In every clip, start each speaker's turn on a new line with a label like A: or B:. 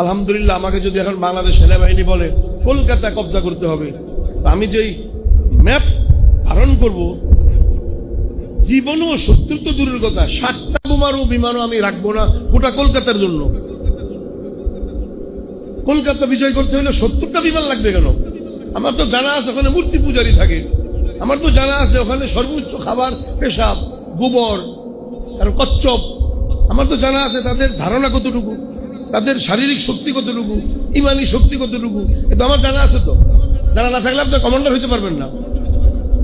A: আলহামদুলিল্লাহ, আমাকে যদি এখন বাংলাদেশ সেনাবাহিনী বলে, কলকাতা কবজা করতে হবে আমি যেই ম্যাপ ধারণ করব, জীবনও শত্রু তো দূরের কথা। সাতটা বোমারও বিমানও আমি রাখব না গোটা কলকাতার জন্য। কলকাতা বিজয় করতে হলে সত্তরটা বিমান লাগবে কেন? আমার তো জানা আছে, ওখানে মূর্তি পূজারি থাকে। আমার তো জানা আছে, ওখানে সর্বোচ্চ খাবার পেশাব, গোবর আর কচ্ছপ। আমার তো জানা আছে, তাদের ধারণা কতটুকু? তাদের শারীরিক শক্তি কতটুকু, ইমানি শক্তি কতটুকু, এটা আমার জানা আছে তো। জানা না থাকলে আপনি কমান্ডার হইতে পারবেন না।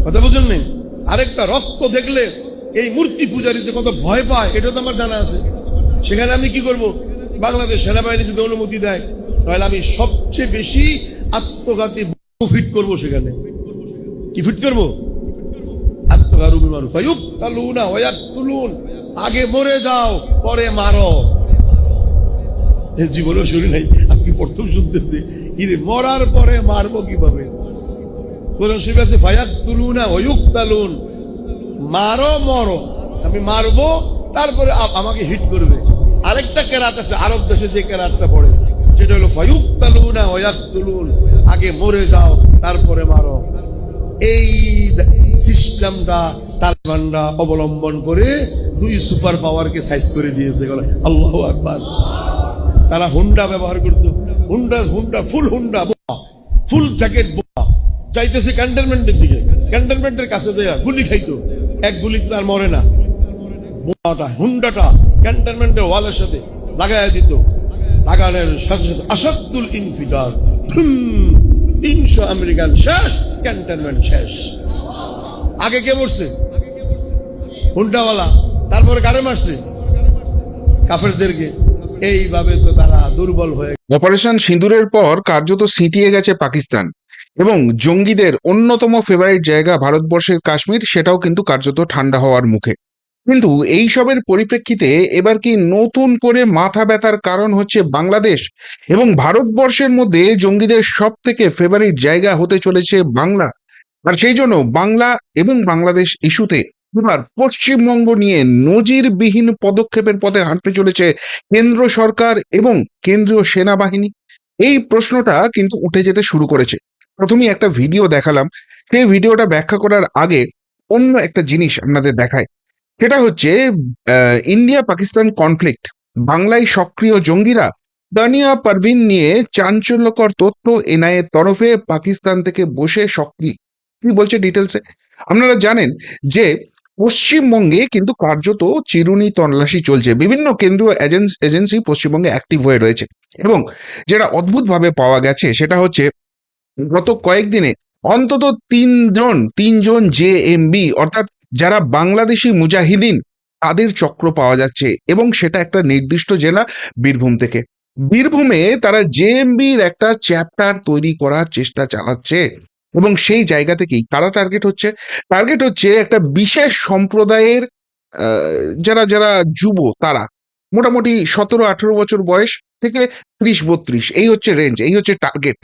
A: কথা বুঝুন নেই আরেকটা, রক্ত দেখলে এই মূর্তি পূজারি যে কত ভয় পায়, এটা তো আমার জানা আছে। সেখানে আমি কি করব? বাংলাদেশ সেনাবাহিনী যদি অনুমতি দেয়, তাহলে আমি সবচেয়ে বেশি আত্মঘাতী ফিট করব সেখানে। কি ফিট করব? আত্মঘাতী তুলুন আগে মরে যাও, পরে মারো। জীবনেও শুনি নাই আজকে প্রথম শুনতেছি। কি রে, মরার পরে মারবো কীভাবে? আগে মরে যাও তারপরে মারো। এই সিস্টেমটা তালেবানরা অবলম্বন করে দুই সুপার পাওয়ারকে সাইজ করে দিয়েছে আল্লাহ আকবার। তারা হুন্ডা ব্যবহার করতো। হুন্ডা হুন্ডা, ফুল হুন্ডা বোমা ফুল জ্যাকেট বোমা চাইতেছে ক্যান্টনমেন্টের দিকে। ক্যান্টনমেন্টের কাছে যায় গুলি খাইতো। এক গুলি তার মরে না। বোমাটা হুন্ডাটা ক্যান্টনমেন্টের ওয়ালের সাথে লাগাই দিত। লাগানোর সাথে সাথে আসাদুল ইনফিদার। তিনশো আমেরিকান শেষ ক্যান্টনমেন্ট শেষ। আগে কে মরছে? হুন্ডাওয়ালা। তারপরে কারে মারছে? কাফেরদেরকে। এইভাবে তো তারা দুর্বল হয়ে
B: অপারেশন সিঁদুরের পর কার্যত সিটিয়ে গেছে পাকিস্তান। এবং জঙ্গিদের অন্যতম ফেভারিট জায়গা ভারতবর্ষের কাশ্মীর, সেটাও কিন্তু কার্যত ঠান্ডা হওয়ার মুখে। কিন্তু এই সবের পরিপ্রেক্ষিতে এবার কি নতুন করে মাথা ব্যথার কারণ হচ্ছে বাংলাদেশ? এবং ভারতবর্ষের মধ্যে জঙ্গিদের সব থেকে ফেভারিট জায়গা হতে চলেছে বাংলা। আর সেই জন্য বাংলা এবং বাংলাদেশ ইস্যুতে এবার পশ্চিমবঙ্গ নিয়ে নজিরবিহীন পদক্ষেপের পথে হাঁটতে চলেছে কেন্দ্র সরকার এবং কেন্দ্রীয় সেনাবাহিনী। এই প্রশ্নটা কিন্তু উঠে যেতে শুরু করেছে। প্রথমেই একটা ভিডিও দেখালাম। সেই ভিডিওটা ব্যাখ্যা করার আগে অন্য একটা জিনিস আপনাদের দেখায় সেটা হচ্ছে ইন্ডিয়া পাকিস্তান কনফ্লিক্ট বাংলায় সক্রিয় জঙ্গিরা দানিয়া পারভিন নিয়ে চাঞ্চল্যকর তথ্য এনআইএর তরফে পাকিস্তান থেকে বসে সক্রিয়। কি বলছে ডিটেলসে আপনারা জানেন যে পশ্চিমবঙ্গে কিন্তু কার্যত চিরুনি তল্লাশি চলছে। বিভিন্ন কেন্দ্রীয় এজেন্স- পশ্চিমবঙ্গে অ্যাক্টিভ হয়ে রয়েছে। এবং যেটা অদ্ভুতভাবে পাওয়া গেছে সেটা হচ্ছে, গত কয়েকদিনে অন্তত তিনজন তিনজন জে অর্থাৎ যারা বাংলাদেশি মুজাহিদিন, তাদের চক্র পাওয়া যাচ্ছে। এবং সেটা একটা নির্দিষ্ট জেলা, বীরভূম থেকে। বীরভূমে তারা জেএমবির একটা চ্যাপ্টার তৈরি করার চেষ্টা চালাচ্ছে। এবং সেই জায়গা থেকেই কারা টার্গেট হচ্ছে। টার্গেট হচ্ছে একটা বিশেষ সম্প্রদায়ের যারা যারা যুব তারা। মোটামুটি সতেরো, আঠেরো বছর বয়স থেকে ত্রিশ, বত্রিশ। এই হচ্ছে রেঞ্জ এই হচ্ছে টার্গেট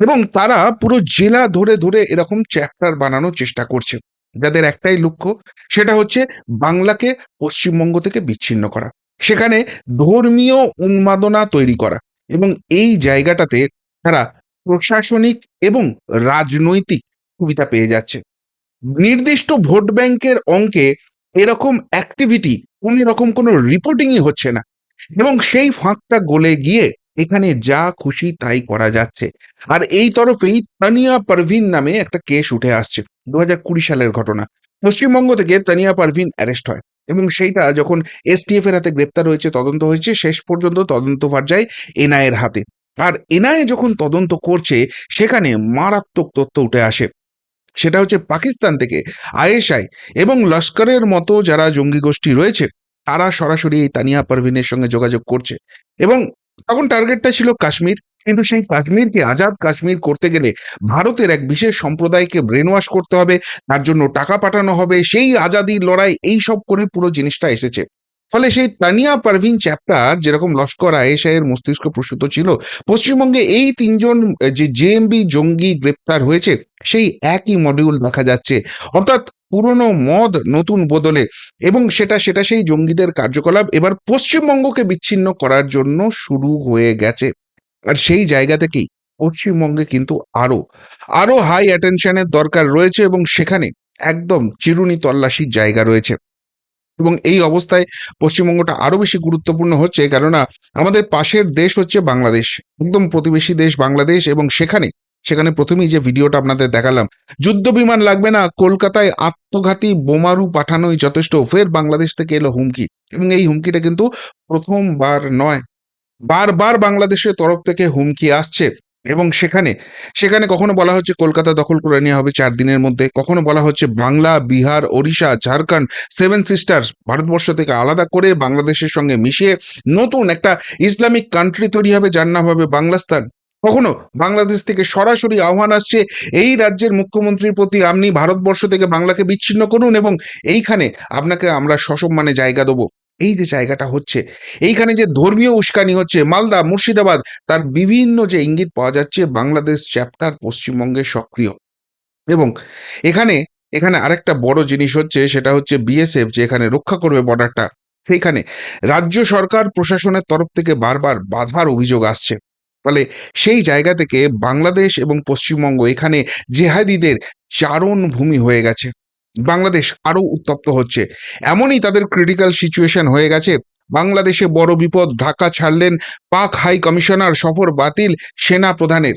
B: এবং তারা পুরো জেলা ধরে ধরে এরকম চ্যাপ্টার বানানোর চেষ্টা করছে। যাদের একটাই লক্ষ্য, সেটা হচ্ছে বাংলাকে পশ্চিমবঙ্গ থেকে বিচ্ছিন্ন করা। সেখানে ধর্মীয় উন্মাদনা তৈরি করা। এবং এই জায়গাটাতে তারা প্রশাসনিক এবং রাজনৈতিক সুবিধা পেয়ে যাচ্ছে। নির্দিষ্ট ভোট ব্যাংকের অঙ্কে এরকম অ্যাক্টিভিটি কোন রকম কোনো রিপোর্টিংই হচ্ছে না। এবং সেই ফাঁকটা গলে গিয়ে এখানে যা খুশি তাই করা যাচ্ছে। আর এই তরফেই তানিয়া পারভিন নামে একটা কেস উঠে আসছে দু কুড়ি সালের ঘটনা। পশ্চিমবঙ্গ থেকে তানিয়া পারভিন অ্যারেস্ট হয় এবং সেইটা যখন এসটিএফ এর হাতে গ্রেপ্তার হয়েছে, তদন্ত হয়েছে, শেষ পর্যন্ত তদন্তভার যায় এনআইএর হাতে। আর এনআইএ যখন তদন্ত করছে, সেখানে মারাত্মক তথ্য উঠে আসে। সেটা হচ্ছে পাকিস্তান থেকে আইএসআই এবং লস্করের মতো যারা জঙ্গি গোষ্ঠী রয়েছে, তারা সরাসরি এই তানিয়া পারভিনের সঙ্গে যোগাযোগ করছে। এবং তখন টার্গেটটা ছিল কাশ্মীর। কিন্তু সেই কাশ্মীরকে আজাদ কাশ্মীর করতে গেলে ভারতের এক বিশেষ সম্প্রদায়কে ব্রেন ওয়াশ করতে হবে, তার জন্য টাকা পাঠানো হবে। সেই আজাদির লড়াই, এই সব করে পুরো জিনিসটা এসেছে। ফলে সেই তানিয়া পারভিন চ্যাপ্টার যেরকম লস্কর আয়েশা এর মস্তিষ্ক প্রসূত ছিল, পশ্চিমবঙ্গে এই তিনজন, যে জেএমবি জঙ্গি গ্রেপ্তার হয়েছে, সেই একই মডিউল দেখা যাচ্ছে। অর্থাৎ পুরনো মদ নতুন বদলে এবং সেটা সেটা সেই জঙ্গিদের কার্যকলাপ এবার পশ্চিমবঙ্গকে বিচ্ছিন্ন করার জন্য শুরু হয়ে গেছে। আর সেই জায়গা থেকেই পশ্চিমবঙ্গে কিন্তু আরও আরও হাই অ্যাটেনশনের দরকার রয়েছে এবং সেখানে একদম চিরুনি তল্লাশির জায়গা রয়েছে। এবং এই অবস্থায় পশ্চিমবঙ্গটা আরও বেশি গুরুত্বপূর্ণ হচ্ছে, কেননা আমাদের পাশের দেশ হচ্ছে বাংলাদেশ, একদম প্রতিবেশী দেশ বাংলাদেশ এবং সেখানে সেখানে প্রথমেই যে ভিডিওটা আপনাদের দেখালাম, যুদ্ধ বিমান লাগবে না, কলকাতায় আত্মঘাতী বোমারু পাঠানোই যথেষ্ট, ফের বাংলাদেশ থেকে এলো হুমকি এবং এই হুমকিটা কিন্তু প্রথমবার নয়, বারবার বাংলাদেশের তরফ থেকে হুমকি আসছে। এবং সেখানে সেখানে কখনো বলা হচ্ছে কলকাতা দখল করে নেওয়া হবে চার দিনের মধ্যে। কখনো বলা হচ্ছে বাংলা, বিহার, ওড়িশা, ঝাড়খণ্ড সেভেন সিস্টার্স ভারতবর্ষ থেকে আলাদা করে বাংলাদেশের সঙ্গে মিশিয়ে নতুন একটা ইসলামিক কান্ট্রি তৈরি হবে, যার নাম হবে বাংলাস্তান। কখনো বাংলাদেশ থেকে সরাসরি আহ্বান আসছে, এই রাজ্যের মুখ্যমন্ত্রীর প্রতি আপনি ভারতবর্ষ থেকে বাংলাকে বিচ্ছিন্ন করুন এবং এইখানে আপনাকে আমরা সসম্মানে জায়গা দেবো। এই যে জায়গাটা হচ্ছে, এইখানে যে ধর্মীয় উস্কানি হচ্ছে, মালদা, মুর্শিদাবাদ, তার বিভিন্ন যে ইঙ্গিত পাওয়া যাচ্ছে, বাংলাদেশ চ্যাপ্টার পশ্চিমবঙ্গে সক্রিয়। এবং এখানে এখানে আরেকটা বড় জিনিস হচ্ছে, সেটা হচ্ছে বিএসএফ যে এখানে রক্ষা করবে বর্ডারটা, সেইখানে রাজ্য সরকার প্রশাসনের তরফ থেকে বারবার বাধার অভিযোগ আসছে। ফলে সেই জায়গা থেকে বাংলাদেশ এবং পশ্চিমবঙ্গ এখানে জেহাদিদের চারণ ভূমি হয়ে গেছে। বাংলাদেশ আরও উত্তপ্ত হচ্ছে। এমনই তাদের ক্রিটিক্যাল সিচুয়েশন হয়ে গেছে। বাংলাদেশে বড় বিপদ, ঢাকা ছাড়লেন পাক হাই কমিশনার, সফর বাতিল সেনা প্রধানের।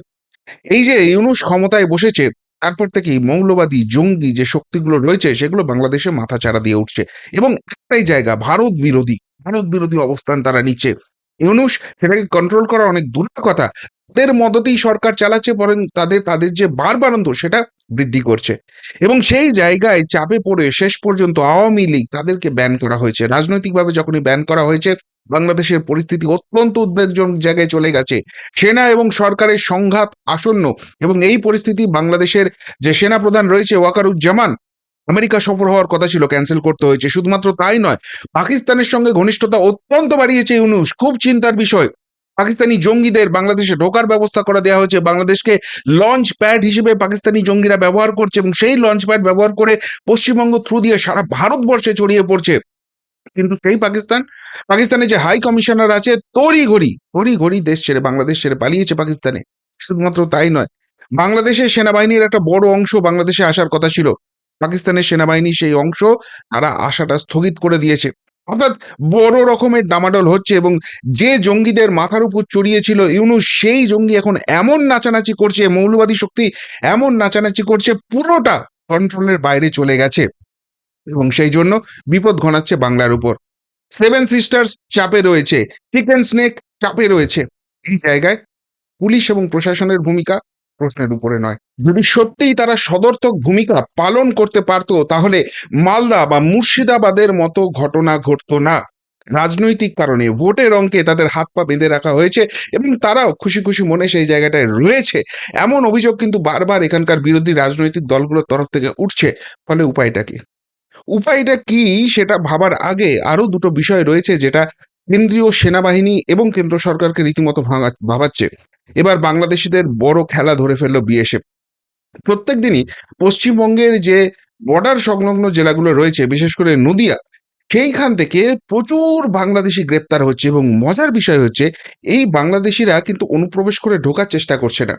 B: এই যে ইউনুস ক্ষমতায় বসেছে, তারপর থেকেই মৌলবাদী, জঙ্গি যে শক্তিগুলো রয়েছে, সেগুলো বাংলাদেশে মাথা চাড়া দিয়ে উঠছে। এবং একটাই জায়গা, ভারত বিরোধী। ভারত বিরোধী অবস্থান তারা নিচ্ছে। ইউনুস সেটাকে কন্ট্রোল করা অনেক দূরের কথা। তাদের মদতেই সরকার চালাচ্ছে, বরং তাদের তাদের যে বারবারন্ত সেটা বৃদ্ধি করছে। এবং সেই জায়গায় চাপে পড়ে শেষ পর্যন্ত আওয়ামী লীগ তাদেরকে ব্যান করা হয়েছে। রাজনৈতিকভাবে যখনই ব্যান করা হয়েছে, বাংলাদেশের পরিস্থিতি অত্যন্ত উদ্বেগজনক জায়গায় চলে গেছে। সেনা এবং সরকারের সংঘাত আসন্ন এবং এই পরিস্থিতি বাংলাদেশের যে সেনা প্রধান রয়েছে ওয়াকারুজ্জামান, আমেরিকা সফর হওয়ার কথা ছিল ক্যান্সেল করতে হয়েছে। শুধুমাত্র তাই নয়, পাকিস্তানের সঙ্গে ঘনিষ্ঠতা অত্যন্ত বাড়িয়েছে ইউনুস। খুব চিন্তার বিষয়। পাকিস্তানি জঙ্গিদের বাংলাদেশে ঢোকার ব্যবস্থা করে দেওয়া হয়েছে। বাংলাদেশকে লঞ্চ প্যাড হিসেবে পাকিস্তানি জঙ্গিরা ব্যবহার করছে এবং সেই লঞ্চ প্যাড ব্যবহার করে পশ্চিমবঙ্গ থ্রু দিয়ে সারা ভারতবর্ষে ছড়িয়ে পড়ছে। কিন্তু সেই পাকিস্তান পাকিস্তানে যে হাই কমিশনার আছে তড়ি ঘড়ি তড়ি ঘড়ি দেশ ছেড়ে, বাংলাদেশ ছেড়ে পালিয়েছে পাকিস্তানে। শুধুমাত্র তাই নয়, বাংলাদেশের সেনাবাহিনীর একটা বড় অংশ বাংলাদেশে আসার কথা ছিল। পাকিস্তানের সেনাবাহিনী সেই অংশ তারা আসাটা স্থগিত করে দিয়েছে। অর্থাৎ বড় রকমের ডামাডোল হচ্ছে এবং যে জঙ্গিদের মাথার উপর চড়িয়েছিল ইউনু সেই জঙ্গি এখন এমন নাচানাচি করছে, মৌলবাদী শক্তি এমন নাচানাচি করছে, পুরোটা কন্ট্রোলের বাইরে চলে গেছে এবং সেই জন্য বিপদ ঘনাচ্ছে বাংলার উপর। সেভেন সিস্টার্স চাপে রয়েছে চিকেন স্নেক চাপে রয়েছে। এই জায়গায় পুলিশ এবং প্রশাসনের ভূমিকা প্রশ্নের উপরে নয়। যদি সত্যিই তারা সদর্থক ভূমিকা পালন করতে পারতো, তাহলে মালদা বা মুর্শিদাবাদের মতো ঘটনা ঘটতো না। রাজনৈতিক কারণে ভোটের অঙ্কে তাদের হাত পা বেঁধে রাখা হয়েছে এবং তারাও খুশি খুশি মনে সেই জায়গাটায় রয়েছে। এমন অভিযোগ কিন্তু বারবার এখানকার বিরোধী রাজনৈতিক দলগুলোর তরফ থেকে উঠছে। ফলে উপায়টা কি? উপায়টা কি সেটা ভাবার আগে আরও দুটো বিষয় রয়েছে যেটা কেন্দ্রীয় সেনাবাহিনী এবং কেন্দ্র সরকারকে রীতিমতো ভাঙা, ভাবাচ্ছে। এবার বাংলাদেশিদের বড় খেলা ধরে ফেলল বিএসএফ। প্রত্যেক দিনই পশ্চিমবঙ্গের যে বর্ডার সংলগ্ন জেলাগুলো রয়েছে, বিশেষ করে নদিয়া, সেইখান থেকে প্রচুর বাংলাদেশি গ্রেপ্তার হচ্ছে এবং মজার বিষয় হচ্ছে, এই বাংলাদেশিরা কিন্তু অনুপ্রবেশ করে ঢোকার চেষ্টা করছে না।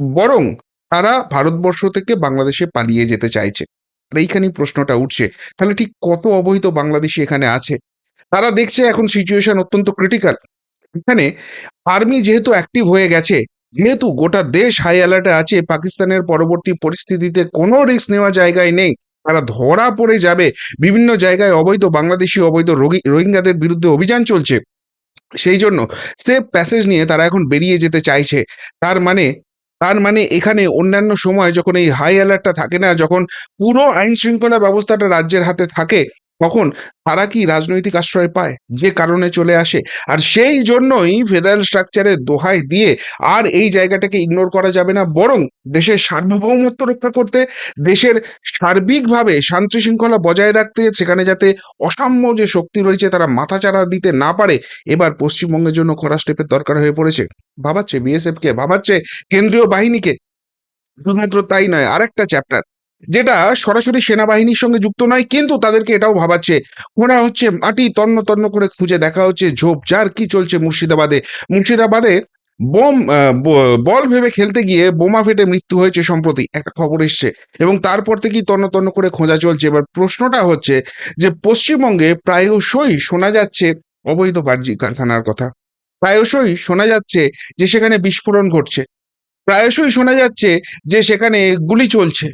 B: বরং তারা ভারতবর্ষ থেকে বাংলাদেশে পালিয়ে যেতে চাইছে। আর এইখানেই প্রশ্নটা উঠছে, তাহলে ঠিক কত অবৈধ বাংলাদেশি এখানে আছে? তারা দেখছে এখন সিচুয়েশন অত্যন্ত ক্রিটিক্যাল এখানে আর্মি যেহেতু অ্যাক্টিভ হয়ে গেছে, যেহেতু গোটা দেশ হাই অ্যালার্টে আছে, পাকিস্তানের পরবর্তী পরিস্থিতিতে কোনো রিস্ক নেওয়া জায়গায় নেই। তারা ধরা পড়ে যাবে। বিভিন্ন জায়গায় অবৈধ, বাংলাদেশি অবৈধ রোহিঙ্গাদের বিরুদ্ধে অভিযান চলছে। সেই জন্য সেফ প্যাসেজ নিয়ে তারা এখন বেরিয়ে যেতে চাইছে। তার মানে তার মানে এখানে অন্যান্য সময় যখন এই হাই অ্যালার্টটা থাকে না, যখন পুরো আইন শৃঙ্খলা ব্যবস্থাটা রাজ্যের হাতে থাকে তখন তারা কি রাজনৈতিক আশ্রয় পায়? যে কারণে চলে আসে। আর সেই জন্যই ফেডারেল স্ট্রাকচারের দোহাই দিয়ে আর এই জায়গাটাকে ইগনোর করা যাবে না। বরং দেশের সার্বভৌমত্ব রক্ষা করতে, দেশের সার্বিকভাবে শান্তি শৃঙ্খলা বজায় রাখতে, সেখানে যাতে অসাম্য যে শক্তি রয়েছে তারা মাথাচাড়া দিতে না পারে, এবার পশ্চিমবঙ্গের জন্য খরা স্টেপের দরকার হয়ে পড়েছে। ভাবাচ্ছে বিএসএফ কে? ভাবাচ্ছে কেন্দ্রীয় বাহিনীকে? শুধুমাত্র তাই নয়, আরেকটা চ্যাপ্টার যেটা সরাসরি সেনাবাহিনীর সঙ্গে যুক্ত নয়, কিন্তু তাদেরকে এটাও ভাবাচ্ছে। ওরা হচ্ছে মাটি তন্ন তন্ন করে খুঁজে দেখা হচ্ছে ঝোপঝাড় কি চলছে মুর্শিদাবাদে। মুর্শিদাবাদে বোম বল ভেবে খেলতে গিয়ে বোমা ফেটে মৃত্যু হয়েছে সম্প্রতি, একটা খবর এসছে। এবং তারপর থেকেই তন্ন তন্ন করে খোঁজা চলছে। এবার প্রশ্নটা হচ্ছে যে পশ্চিমবঙ্গে প্রায়শই শোনা যাচ্ছে অবৈধ বাণিজ্যিক কারখানার কথা। প্রায়শই শোনা যাচ্ছে যে সেখানে বিস্ফোরণ ঘটছে। প্রায়শই শোনা যাচ্ছে যে সেখানে গুলি চলছে।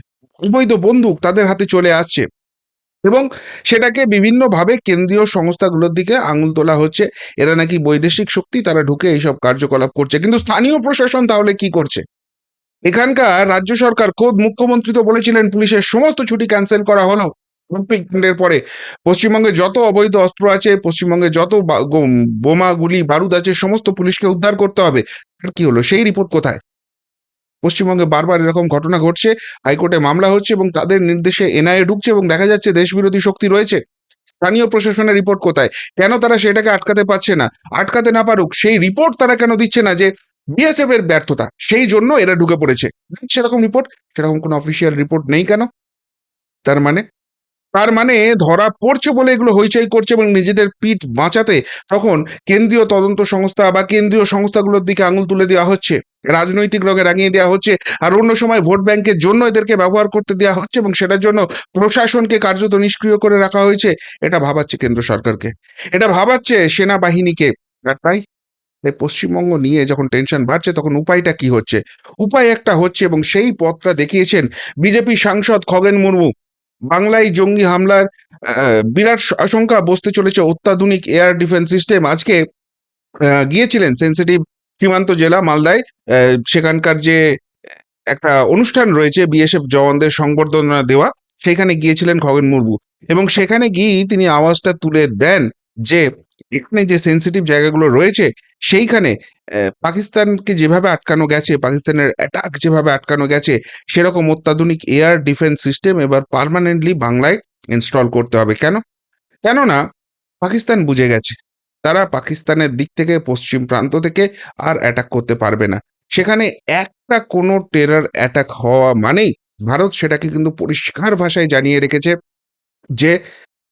B: অবৈধ বন্দুক তাদের হাতে চলে আসছে। এবং সেটাকে বিভিন্নভাবে কেন্দ্রীয় সংস্থাগুলোর দিকে আঙুল তোলা হচ্ছে। এরা নাকি বৈদেশিক শক্তি, তারা ঢুকে এইসব কার্যকলাপ করছে। কিন্তু স্থানীয় প্রশাসন তাহলে কি করছে? এখানকার রাজ্য সরকার খোদ মুখ্যমন্ত্রী তো বলেছিলেন, পুলিশের সমস্ত ছুটি ক্যান্সেল করা হলো পরে। পশ্চিমবঙ্গে যত অবৈধ অস্ত্র আছে, পশ্চিমবঙ্গে যত বোমা, গুলি, বারুদ আছে, সমস্ত পুলিশকে উদ্ধার করতে হবে। কি হলো? সেই রিপোর্ট কোথায়? পশ্চিমবঙ্গে বারবার এরকম ঘটনা ঘটছে, হাইকোর্টে মামলা হচ্ছে এবং তাদের নির্দেশে এনআইএ ঢুকছে এবং দেখা যাচ্ছে দেশবিরোধী শক্তি রয়েছে। স্থানীয় প্রশাসনের রিপোর্ট কোথায়? কেন তারা সেটাকে আটকাতে পারছে না? আটকাতে না পারুক, সেই রিপোর্ট তারা কেন দিচ্ছে না যে বিএসএফ এর ব্যর্থতা? সেই জন্য এরা ঢুকে পড়েছে। সেরকম রিপোর্ট, সেরকম কোনো অফিসিয়াল রিপোর্ট নেই কেন? তার মানে তার মানে ধরা পড়ছে বলে এগুলো হইচই করছে এবং নিজেদের পিঠ বাঁচাতে তখন কেন্দ্রীয় তদন্ত সংস্থা বা কেন্দ্রীয় সংস্থাগুলোর দিকে আঙুল তুলে দেওয়া হচ্ছে। রাজনৈতিক রঙে রাঙিয়ে দেওয়া হচ্ছে আর অন্য সময় ভোট ব্যাংকের জন্য এদেরকে ব্যবহার করতে দেওয়া হচ্ছে এবং সেটার জন্য প্রশাসনকে কার্যত নিষ্ক্রিয় করে রাখা হয়েছে। এটা ভাবাচ্ছে কেন্দ্র সরকারকে। এটা ভাবাচ্ছে সেনাবাহিনীকে। আর তাই তাই পশ্চিমবঙ্গ নিয়ে যখন টেনশন বাড়ছে তখন উপায়টা কি হচ্ছে? উপায় একটা হচ্ছে এবং সেই পথটা দেখিয়েছেন বিজেপি সাংসদ খগেন মুর্মু। বাংলায় জঙ্গি হামলার বিরাট আশঙ্কা বসতে চলেছে অত্যাধুনিক এয়ার ডিফেন্স সিস্টেম। আজকে গিয়েছিলেন সেন্সিটিভ সীমান্ত জেলা মালদায় সেখানকার যে একটা অনুষ্ঠান রয়েছে বিএসএফ জওয়ানদের সংবর্ধনা দেওয়া, সেখানে গিয়েছিলেন খগেন মুর্মু। এবং সেখানে গিয়েই তিনি আওয়াজটা তুলে দেন যে, এখানে যে সেন্সিটিভ জায়গাগুলো রয়েছে সেইখানে পাকিস্তানকে যেভাবে আটকানো গেছে, পাকিস্তানের অ্যাটাক যেভাবে আটকানো গেছে, সেরকম অত্যাধুনিক এয়ার ডিফেন্স সিস্টেম এবার পার্মানেন্টলি বাংলায় ইনস্টল করতে হবে। কেন? কেননা, পাকিস্তান বুঝে গেছে। তারা পাকিস্তানের দিক থেকে, পশ্চিম প্রান্ত থেকে আর অ্যাটাক করতে পারবে না। সেখানে একটা কোনো টেরার অ্যাটাক হওয়া মানেই ভারত সেটাকে কিন্তু পরিষ্কার ভাষায় জানিয়ে রেখেছে যে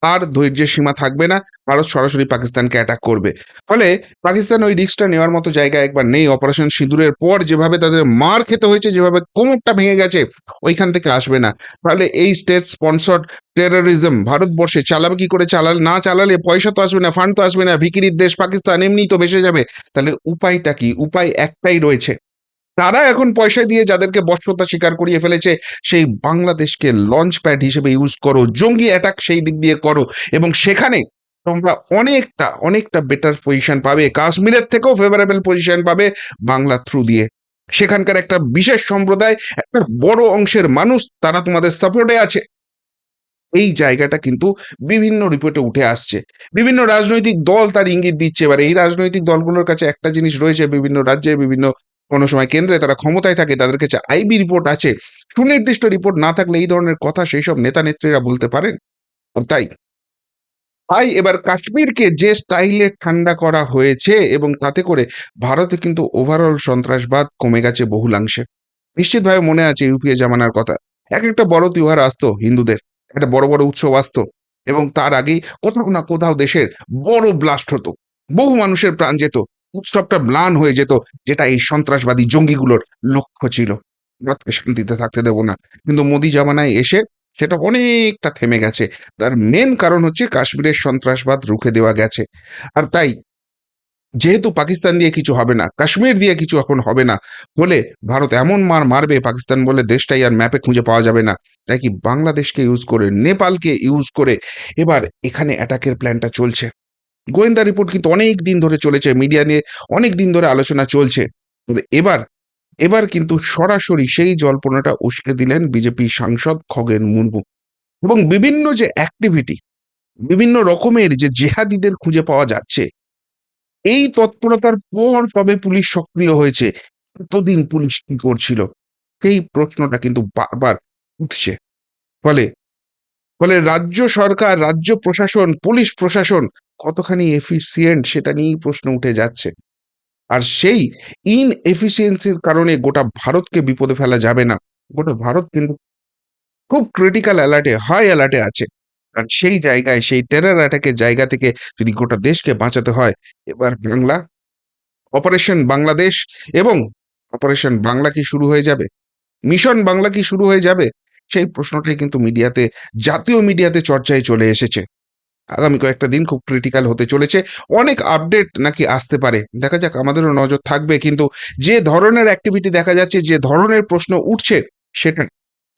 B: আর ধৈর্যের সীমা থাকবে না, ভারত সরাসরি পাকিস্তানকে অ্যাটাক করবে। ফলে পাকিস্তান ওই রিস্কটা নেওয়ার মতো জায়গা একবার নেই। অপারেশন সিঁদুরের পর যেভাবে তাদের মার খেতে হয়েছে, যেভাবে কোমরটা ভেঙে গেছে, ওইখান থেকে আসবে না। তাহলে এই স্টেট স্পন্সর্ড টেরোরিজম ভারতবর্ষে চালাবে কি করে? চালালে, না চালালে পয়সা তো আসবে না ফান্ড তো আসবে না, ভিকিরির দেশ পাকিস্তান এমনি তো ভেসে যাবে। তাহলে উপায়টা কি? উপায় একটাই রয়েছে। তারা এখন পয়সা দিয়ে যাদেরকে বর্ষতা স্বীকার করিয়ে ফেলেছে, সেই বাংলাদেশকে লঞ্চ প্যাড হিসেবে ইউজ করো, জঙ্গি অ্যাটাক সেই দিক দিয়ে করো এবং সেখানে তোমরা অনেকটা অনেকটা বেটার পজিশন পাবে। কাশ্মীরের থেকেও ফেভারেবল পজিশন পাবে বাংলা থ্রু দিয়ে। সেখানকার একটা বিশেষ সম্প্রদায়, একটা বড় অংশের মানুষ তারা তোমাদের সাপোর্টে আছে। এই জায়গাটা কিন্তু বিভিন্ন রিপোর্টে উঠে আসছে। বিভিন্ন রাজনৈতিক দল তার ইঙ্গিত দিচ্ছে। এবার এই রাজনৈতিক দলগুলোর কাছে একটা জিনিস রয়েছে বিভিন্ন রাজ্যে বিভিন্ন কোনো সময় কেন্দ্রে তারা ক্ষমতায় থাকে তাদের কাছে আইবি রিপোর্ট আছে, সুনির্দিষ্ট রিপোর্ট না থাকলে এই ধরনের কথা সেই সব নেতা নেত্রীরা বলতে পারেন। তাই তাই এবার কাশ্মীরকে যে স্টাইলে ঠান্ডা করা হয়েছে এবং তাতে করে ভারতে কিন্তু ওভারঅল সন্ত্রাসবাদ কমে গেছে বহুলাংশে। নিশ্চিতভাবে মনে আছে ইউপিএ জামানার কথা। এক একটা বড় তিহার আসতো, হিন্দুদের। একটা বড় বড় উৎসব আসতো এবং তার আগেই কোথাও না কোথাও দেশের বড় ব্লাস্ট হতো। বহু মানুষের প্রাণ যেত। উৎসবটা ম্লান হয়ে যেত, যেটা এই সন্ত্রাসবাদী জঙ্গিগুলোর লক্ষ্য ছিল। ভারতকে শান্তিতে থাকতে দেব না। কিন্তু মোদি জামানায় এসে সেটা অনেকটা থেমে গেছে। তার মেন কারণ হচ্ছে কাশ্মীরের সন্ত্রাসবাদ রুখে দেওয়া গেছে। আর তাই যেহেতু পাকিস্তান দিয়ে কিছু হবে না, কাশ্মীর দিয়ে কিছু এখন হবে না বলে ভারত এমন মার মারবে, পাকিস্তান বলে দেশটাই আর ম্যাপে খুঁজে পাওয়া যাবে না। তাই কি বাংলাদেশকে ইউজ করে, নেপালকে ইউজ করে এবার এখানে অ্যাটাকের প্ল্যানটা চলছে? গোয়েন্দা রিপোর্ট কিন্তু অনেক দিন ধরে চলেছে মিডিয়া নিয়ে অনেক দিন ধরে আলোচনা চলছে। তবে এবার এবার কিন্তু সরাসরি সেই জল্পনাটা উস্কে দিলেন বিজেপি সাংসদ খগেন মুর্মু। এবং বিভিন্ন যে অ্যাক্টিভিটি বিভিন্ন রকমের যে জেহাদিদের খুঁজে পাওয়া যাচ্ছে, এই তৎপরতার পর তবে পুলিশ সক্রিয় হয়েছে, এতদিন পুলিশ কি করছিল, সেই প্রশ্নটা কিন্তু বারবার উঠছে। ফলে ফলে রাজ্য সরকার, রাজ্য প্রশাসন, পুলিশ প্রশাসন কতখানি এফিসিয়েন্ট সেটা নিয়েই প্রশ্ন উঠে যাচ্ছে। আর সেই ইন এফিসিয়েন্সির কারণে গোটা ভারতকে বিপদে ফেলা যাবে না। গোটা ভারত কিন্তু খুব ক্রিটিক্যাল অ্যালার্টে হাই অ্যালার্টে আছে। আর সেই জায়গায়, সেই টেরার অ্যাটাকের জায়গা থেকে যদি গোটা দেশকে বাঁচাতে হয়, এবার বাংলা অপারেশন বাংলাদেশ এবং অপারেশন বাংলা কি শুরু হয়ে যাবে? মিশন বাংলা কি শুরু হয়ে যাবে? সেই প্রশ্নটাই কিন্তু মিডিয়াতে জাতীয় মিডিয়াতে চর্চায় চলে এসেছে। আগামী কয়েকটা দিন খুব ক্রিটিক্যাল হতে চলেছে। অনেক আপডেট নাকি আসতে পারে। দেখা যাক, আমাদেরও নজর থাকবে। কিন্তু যে ধরনের অ্যাক্টিভিটি দেখা যাচ্ছে, যে ধরনের প্রশ্ন উঠছে, সেটা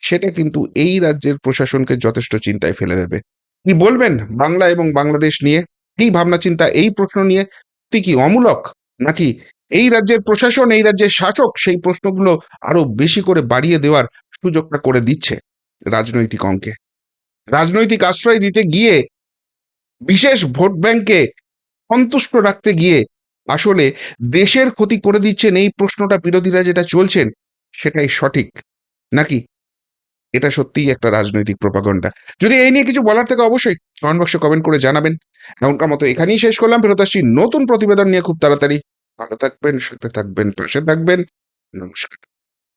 B: সেটা কিন্তু এই রাজ্যের প্রশাসনকে যথেষ্ট চিন্তায় ফেলে দেবে। কি বলবেন, বাংলা এবং বাংলাদেশ নিয়ে কি ভাবনা চিন্তা, এই প্রশ্ন নিয়ে কি অমূলক? নাকি এই রাজ্যের প্রশাসন, এই রাজ্যের শাসক সেই প্রশ্নগুলো আরও বেশি করে বাড়িয়ে দেওয়ার সুযোগটা করে দিচ্ছে রাজনৈতিক অঙ্কে। রাজনৈতিক আশ্রয় দিতে গিয়ে বিশেষ ভোট ব্যাংকে সন্তুষ্ট রাখতে গিয়ে আসলে দেশের ক্ষতি করে দিচ্ছেন এই প্রশ্নটা বিরোধীরা যেটা চলছেন, সেটাই সঠিক, নাকি? এটা সত্যিই একটা রাজনৈতিক প্রপাগন্ডা যদি এই নিয়ে কিছু বলার থেকে অবশ্যই কমেন্ট বক্সে কমেন্ট করে জানাবেন। এমনকার মতো এখানেই শেষ করলাম। ফেরত আসছি নতুন প্রতিবেদন নিয়ে খুব তাড়াতাড়ি। ভালো থাকবেন সাথে থাকবেন, পাশে থাকবেন। নমস্কার।